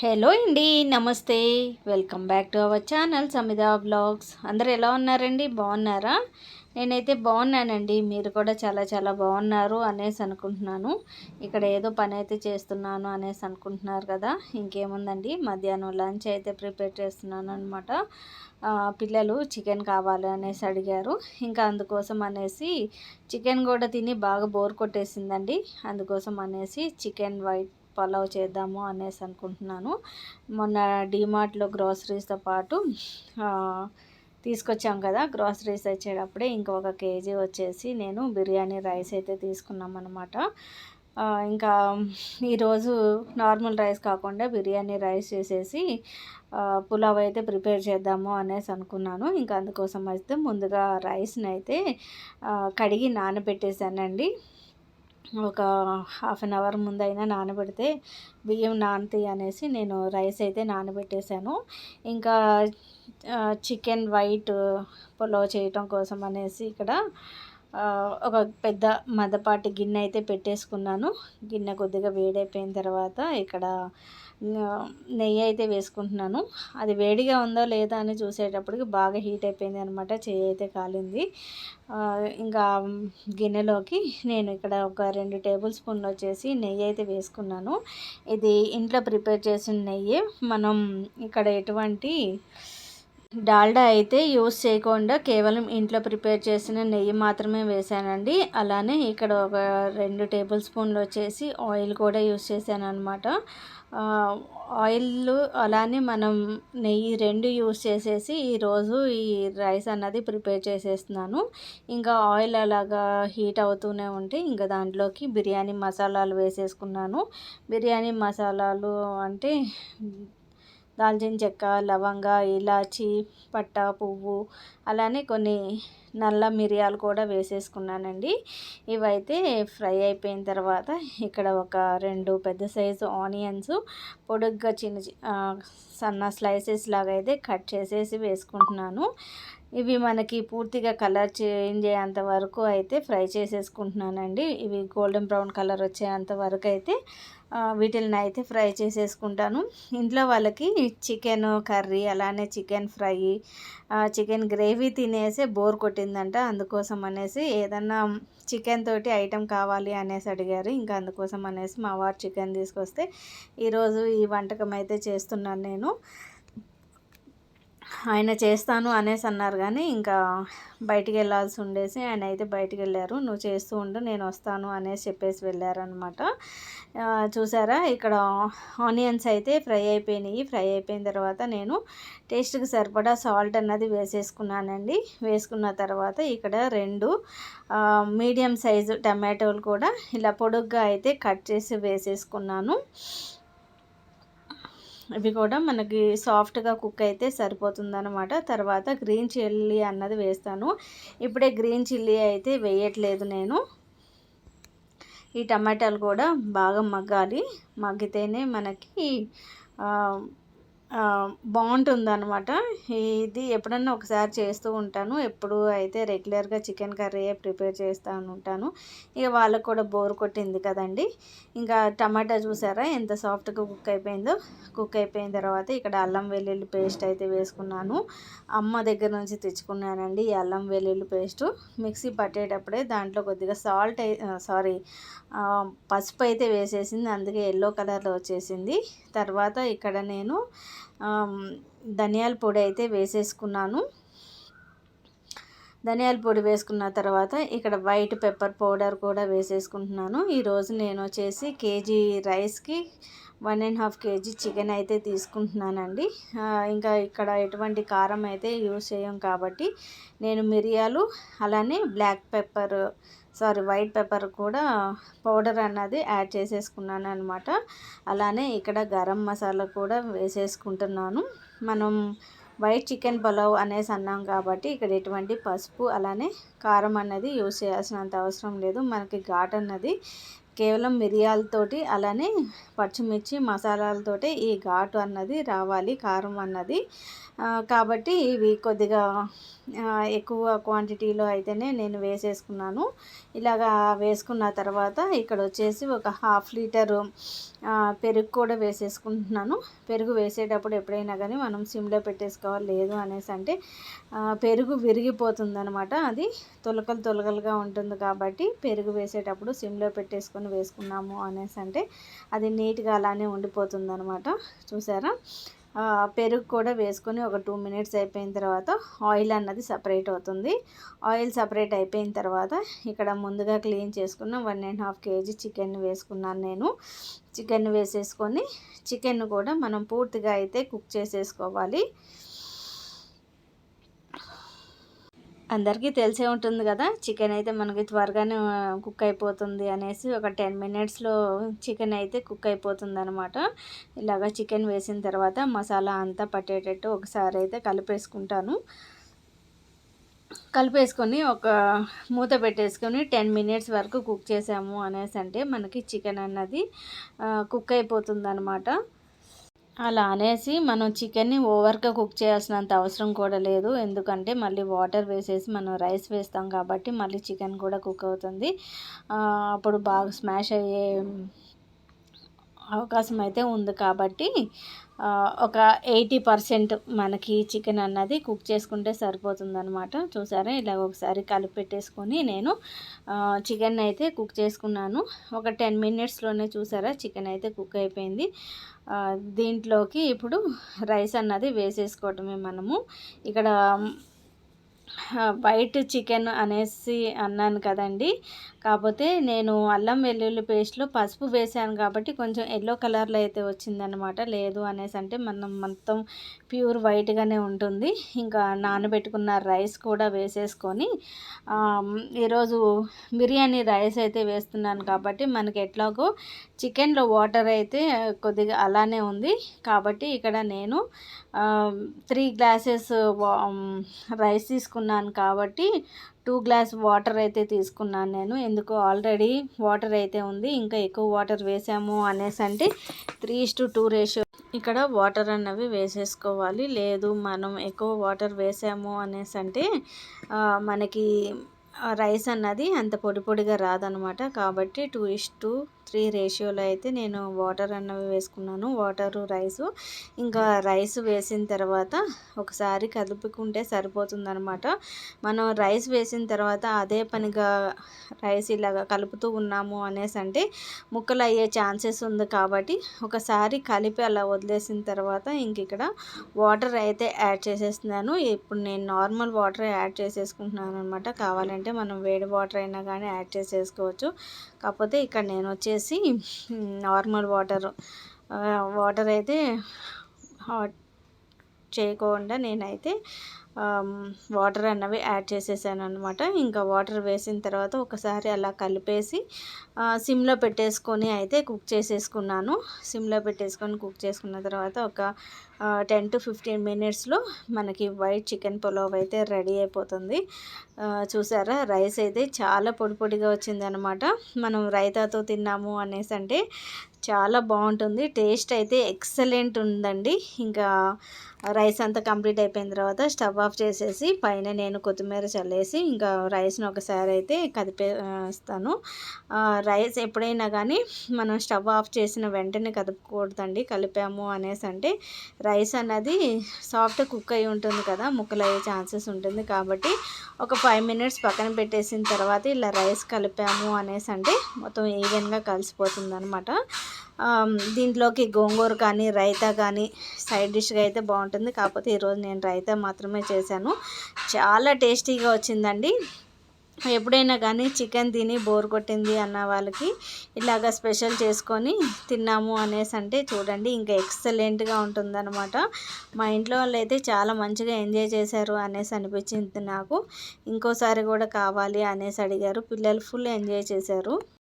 Hello అండి నమస్తే. Welcome back to our channel Samitha blogs అందరు ఎలా ఉన్నారండి? బాగున్నారా? నేనైతే బాగున్నానండి. మీరు కూడా చాలా చాలా బాగున్నారు అనేసి అనుకుంటున్నాను. ఇక్కడ ఏదో పని అయితే చేస్తున్నాను అనేసి అనుకుంటున్నారు కదా. ఇంకేముందండి? మధ్యాహ్నం లంచ్ అయితే ప్రిపేర్ చేస్తున్నాను అనమాట పిల్లలు చికెన్ కావాలి అనేసి అడిగారు. ఇంకా అందుకోసం అనేసి చికెన్ కూడా తిని బాగా బోర్ కొట్టేసిందండి. అందుకోసం అనేసి చికెన్ వైట్ పలావ్ చేద్దాము అనేసి అనుకుంటున్నాను. మొన్న డీమార్ట్లో గ్రాసరీస్తో పాటు తీసుకొచ్చాం కదా గ్రాసరీస్ వచ్చేటప్పుడే ఇంకొక కేజీ వచ్చేసి నేను బిర్యానీ రైస్ అయితే తీసుకున్నాం అనమాట ఇంకా ఈరోజు నార్మల్ రైస్ కాకుండా బిర్యానీ రైస్ చేసేసి పులావ్ అయితే ప్రిపేర్ చేద్దాము అనేసి అనుకున్నాను. ఇంకా అందుకోసం అయితే ముందుగా రైస్ని అయితే కడిగి నానబెట్టేసానండి ఒక హాఫ్ అన్ అవర్ ముందైనా నానబెడితే బియ్యం నానతాయి అనేసి నేను రైస్ అయితే నానబెట్టేశాను. ఇంకా చికెన్ వైట్ పులావ్ చేయటం కోసం అనేసి ఇక్కడ ఒక పెద్ద మదపాటి గిన్నె అయితే పెట్టేసుకున్నాను. గిన్నె కొద్దిగా వేడైపోయిన తర్వాత ఇక్కడ నెయ్యి అయితే వేసుకుంటున్నాను. అది వేడిగా ఉందో లేదా అని చూసేటప్పటికి బాగా హీట్ అయిపోయింది అనమాట చెయ్యి అయితే కాలింది. ఇంకా గిన్నెలోకి నేను ఇక్కడ ఒక రెండు టేబుల్ స్పూన్లు వచ్చేసి నెయ్యి అయితే వేసుకున్నాను. ఇది ఇంట్లో ప్రిపేర్ చేసిన నెయ్యి. మనం ఇక్కడ ఎటువంటి డాల్డా అయితే యూస్ చేయకుండా కేవలం ఇంట్లో ప్రిపేర్ చేసిన నెయ్యి మాత్రమే వేసానండి అలానే ఇక్కడ ఒక రెండు టేబుల్ స్పూన్లు వచ్చేసి ఆయిల్ కూడా యూస్ చేశాను అనమాట ఆయిల్ అలానే మనం నెయ్యి రెండు యూస్ చేసేసి ఈరోజు ఈ రైస్ అన్నది ప్రిపేర్ చేసేస్తున్నాను. ఇంకా ఆయిల్ అలాగా హీట్ అవుతూనే ఉంటే ఇంకా దాంట్లోకి బిర్యానీ మసాలాలు వేసేసుకున్నాను. బిర్యానీ మసాలాలు అంటే దాల్చిన చెక్క లవంగ ఇలాచి పట్ట పువ్వు అలానే కొన్ని నల్ల మిరియాలు కూడా వేసేసుకున్నానండి. ఇవైతే ఫ్రై అయిపోయిన తర్వాత ఇక్కడ ఒక రెండు పెద్ద సైజు ఆనియన్స్ పొడుగ్గా చిన్న సన్న స్లైసెస్ లాగా అయితే కట్ చేసేసి వేసుకుంటున్నాను. ఇవి మనకి పూర్తిగా కలర్ చేంజ్ అయ్యేంత వరకు అయితే ఫ్రై చేసేసుకుంటున్నానండి. ఇవి గోల్డెన్ బ్రౌన్ కలర్ వచ్చేంత వరకు అయితే వీటిని అయితే ఫ్రై చేసేసుకుంటాను. ఇంట్లో వాళ్ళకి చికెన్ కర్రీ అలానే చికెన్ ఫ్రై చికెన్ గ్రేవీ తినేసే బోర్ కొట్టిందంట. అందుకోసం అనేసి ఏదన్నా చికెన్ తోటి ఐటెం కావాలి అనేసి అడిగారు. ఇంకా అందుకోసం అనేసి మా వారు చికెన్ తీసుకొస్తే ఈరోజు ఈ వంటకం అయితే చేస్తున్నాను నేను. ఆయన చేస్తాను అనేసి అన్నారు కానీ ఇంకా బయటికి వెళ్ళాల్సి ఉండేసి ఆయన అయితే బయటికి వెళ్ళారు నువ్వు చేస్తూ ఉండు నేను వస్తాను అనేసి చెప్పేసి వెళ్ళారనమాట చూసారా? ఇక్కడ ఆనియన్స్ అయితే ఫ్రై అయిపోయినాయి. ఫ్రై అయిపోయిన తర్వాత నేను టేస్ట్కి సరిపడా సాల్ట్ అన్నది వేసేసుకున్నానండి. వేసుకున్న తర్వాత ఇక్కడ రెండు మీడియం సైజు టమాటోలు కూడా ఇలా పొడుగ్గా అయితే కట్ చేసి వేసేసుకున్నాను. ఇవి కూడా మనకి సాఫ్ట్గా కుక్ అయితే సరిపోతుందనమాట తర్వాత గ్రీన్ చిల్లీ అన్నది వేస్తాను. ఇప్పుడే గ్రీన్ చిల్లీ అయితే వేయట్లేదు నేను. ఈ టమాటాలు కూడా బాగా మగ్గాలి. మగ్గితేనే మనకి బాగుంటుంది అనమాట ఇది ఎప్పుడన్నా ఒకసారి చేస్తూ ఉంటాను. ఎప్పుడు అయితే రెగ్యులర్గా చికెన్ కర్రీ ప్రిపేర్ చేస్తూ ఉంటాను. ఇక వాళ్ళకు కూడా బోర్ కొట్టింది కదండి. ఇంకా టమాటా చూసారా? ఎంత సాఫ్ట్గా కుక్ అయిపోయిందో. కుక్ అయిపోయిన తర్వాత ఇక్కడ అల్లం వెల్లుల్లి పేస్ట్ అయితే వేసుకున్నాను. అమ్మ దగ్గర నుంచి తెచ్చుకున్నానండి ఈ అల్లం వెల్లుల్లి పేస్ట్. మిక్సీ పట్టేటప్పుడే దాంట్లో కొద్దిగా సాల్ట్ సారీ పసుపు అయితే వేసేసింది. అందుకే ఎల్లో కలర్లో వచ్చేసింది. తర్వాత ఇక్కడ నేను ధనియాల పొడి అయితే వేసేసుకున్నాను. ధనియాల పొడి వేసుకున్న తర్వాత ఇక్కడ వైట్ పెప్పర్ పౌడర్ కూడా వేసేసుకుంటున్నాను. ఈరోజు నేను వచ్చేసి కేజీ రైస్కి one and half KG chicken అయితే తీసుకుంటున్నానండి. ఇంకా ఇక్కడ ఎటువంటి కారం అయితే యూజ్ చేయం కాబట్టి నేను మిరియాలు అలానే black pepper sorry white pepper కూడా పౌడర్ అన్నది యాడ్ చేసేసుకున్నాను అనమాట అలానే ఇక్కడ గరం మసాలా కూడా వేసేసుకుంటున్నాను. మనం వైట్ చికెన్ పలావ్ అనేసి అన్నాం కాబట్టి ఇక్కడ ఎటువంటి పసుపు అలానే కారం అన్నది యూజ్ చేయాల్సినంత అవసరం లేదు. మనకి ఘాట్ అన్నది కేవలం మిరియాలతోటి అలానే పచ్చిమిర్చి మసాలాలతోటి ఈ ఘాటు అన్నది రావాలి కారం అన్నది. కాబట్టి ఇవి కొద్దిగా ఎక్కువ క్వాంటిటీలో అయితేనే నేను వేసేసుకున్నాను. ఇలాగా వేసుకున్న తర్వాత ఇక్కడ వచ్చేసి ఒక హాఫ్ లీటరు పెరుగు కూడా వేసేసుకుంటున్నాను. పెరుగు వేసేటప్పుడు ఎప్పుడైనా కానీ మనం సిమ్లో పెట్టేసుకోవాలి లేదు అనేసి అంటే పెరుగు విరిగిపోతుంది అనమాట అది తొలకలు తొలకలుగా ఉంటుంది కాబట్టి పెరుగు వేసేటప్పుడు సిమ్లో పెట్టేసుకొని వేసుకున్నాము అనేసి అంటే అది నీట్గా అలానే ఉండిపోతుంది అనమాట చూసారా? పెరుగు కూడా వేసుకొని ఒక టూ మినిట్స్ అయిపోయిన తర్వాత ఆయిల్ అన్నది సపరేట్ అవుతుంది. ఆయిల్ సపరేట్ అయిపోయిన తర్వాత ఇక్కడ ముందుగా క్లీన్ చేసుకున్న one and half KG chicken వేసుకున్నాను నేను. చికెన్ వేసేసుకొని చికెన్ కూడా మనం పూర్తిగా అయితే కుక్ చేసేసుకోవాలి. అందరికీ తెలిసే ఉంటుంది కదా చికెన్ అయితే మనకి త్వరగానే కుక్ అయిపోతుంది అనేసి ఒక టెన్ మినిట్స్లో చికెన్ అయితే కుక్ అయిపోతుంది అనమాట ఇలాగ చికెన్ వేసిన తర్వాత మసాలా అంతా పట్టేటట్టు ఒకసారి అయితే కలిపేసుకుంటాను. కలిపేసుకొని ఒక మూత పెట్టేసుకొని టెన్ మినిట్స్ వరకు కుక్ చేసాము అనేసి అంటే మనకి చికెన్ అన్నది కుక్ అయిపోతుంది అనమాట అలా అనేసి మనం చికెన్ని ఓవర్గా కుక్ చేయాల్సినంత అవసరం కూడా లేదు. ఎందుకంటే మళ్ళీ వాటర్ వేసేసి మనం రైస్ వేస్తాం కాబట్టి మళ్ళీ చికెన్ కూడా కుక్ అవుతుంది. అప్పుడు బాగా స్మాష్ అయ్యే అవకాశం అయితే ఉంది కాబట్టి ఒక ఎయిటీ పర్సెంట్ మనకి చికెన్ అన్నది కుక్ చేసుకుంటే సరిపోతుందనమాట చూసారా? ఇలా ఒకసారి కలిపి పెట్టేసుకొని నేను చికెన్ అయితే కుక్ చేసుకున్నాను. ఒక టెన్ మినిట్స్లోనే చూసారా? చికెన్ అయితే కుక్ అయిపోయింది. దీంట్లోకి ఇప్పుడు రైస్ అన్నది వేసేసుకోవటమే మనము. ఇక్కడ వైట్ చికెన్ అనేసి అన్నాను కదండి. కాకపోతే నేను అల్లం వెల్లుల్లి పేస్ట్లో పసుపు వేసాను కాబట్టి కొంచెం ఎల్లో కలర్లో అయితే వచ్చిందనమాట లేదు అనేసి అంటే మనం మొత్తం ప్యూర్ వైట్గానే ఉంటుంది. ఇంకా నానబెట్టుకున్న రైస్ కూడా వేసేసుకొని ఈరోజు బిర్యానీ రైస్ అయితే వేస్తున్నాను కాబట్టి మనకి ఎట్లాగో చికెన్లో వాటర్ అయితే కొద్దిగా అలానే ఉంది. కాబట్టి ఇక్కడ నేను త్రీ గ్లాసెస్ రైస్ తీసుకున్నాను కాబట్టి టూ గ్లాస్ వాటర్ అయితే తీసుకున్నాను నేను. ఎందుకు ఆల్రెడీ వాటర్ అయితే ఉంది. ఇంకా ఎక్కువ వాటర్ వేసాము అనేసి అంటే త్రీ టు టూ రేషియో. ఇక్కడ వాటర్ అన్నవి వేసేసుకోవాలి. లేదు మనం ఎక్కువ వాటర్ వేసాము అనేసి అంటే మనకి రైస్ అన్నది అంత పొడి పొడిగా రాదనమాట. కాబట్టి టూ ఇస్ టూ త్రీ రేషియోలో అయితే నేను వాటర్ అన్నవి వేసుకున్నాను. Water rice. ఇంకా రైస్ వేసిన తర్వాత ఒకసారి కలుపుకుంటే సరిపోతుందనమాట మనం రైస్ వేసిన తర్వాత అదే పనిగా రైస్ ఇలాగా కలుపుతూ ఉన్నాము అనేసి అంటే ముక్కలు అయ్యే ఛాన్సెస్ ఉంది కాబట్టి ఒకసారి కలిపి అలా వదిలేసిన తర్వాత ఇంక ఇక్కడ వాటర్ అయితే యాడ్ చేసేస్తున్నాను. ఇప్పుడు నేను నార్మల్ వాటర్ యాడ్ చేసేసుకుంటున్నాను అనమాట కావాలంటే మనం వేడి వాటర్ అయినా కానీ యాడ్ చేసేసుకోవచ్చు. కాకపోతే ఇక్కడ నేను వచ్చేసి నార్మల్ వాటర్. వాటర్ అయితే హాట్ చేయకుండా నేనైతే వాటర్ అన్నవి యాడ్ చేసేసాను అనమాట ఇంకా వాటర్ వేసిన తర్వాత ఒకసారి అలా కలిపేసి సిమ్లో పెట్టేసుకొని అయితే కుక్ చేసేసుకున్నాను. సిమ్లో పెట్టేసుకొని కుక్ చేసుకున్న తర్వాత ఒక టెన్ టు ఫిఫ్టీన్ మినిట్స్లో మనకి వైట్ చికెన్ పులావ్ అయితే రెడీ అయిపోతుంది. చూసారా? రైస్ అయితే చాలా పొడి పొడిగా వచ్చిందనమాట మనం రైతాతో తిన్నాము అనేసి అంటే చాలా బాగుంటుంది. టేస్ట్ అయితే ఎక్సలెంట్ ఉందండి. ఇంకా రైస్ అంతా కంప్లీట్ అయిపోయిన తర్వాత స్టవ్ ఆఫ్ చేసేసి పైన నేను కొత్తిమీర చల్లేసి ఇంకా రైస్ని ఒకసారి అయితే కదిపేస్తాను రైస్ ఎప్పుడైనా కానీ మనం స్టవ్ ఆఫ్ చేసిన వెంటనే కదుపుకూడదండి. కలిపాము అనేసి అంటే రైస్ అన్నది సాఫ్ట్ కుక్ అయి ఉంటుంది కదా ముక్కలు అయ్యే ఛాన్సెస్ ఉంటుంది కాబట్టి ఒక ఫైవ్ మినిట్స్ పక్కన పెట్టేసిన తర్వాత ఇలా రైస్ కలిపాము అనేసి అంటే మొత్తం ఈవెన్గా కలిసిపోతుంది అనమాట దీంట్లోకి గోంగూర కానీ రైతా కానీ సైడ్ డిష్గా అయితే బాగుంటుంది. కాకపోతే ఈరోజు నేను రైతా మాత్రమే చేశాను. చాలా టేస్టీగా వచ్చిందండి. ఎప్పుడైనా కానీ చికెన్ తిని బోర్ కొట్టింది అన్న వాళ్ళకి ఇలాగ స్పెషల్ చేసుకొని తిన్నాము అనేసి అంటే చూడండి ఇంకా ఎక్సలెంట్గా ఉంటుందన్నమాట. మా ఇంట్లో వాళ్ళు అయితే చాలా మంచిగా ఎంజాయ్ చేశారు అనేసి అనిపించింది నాకు. ఇంకోసారి కూడా కావాలి అనేసి అడిగారు. పిల్లలు ఫుల్ ఎంజాయ్ చేశారు.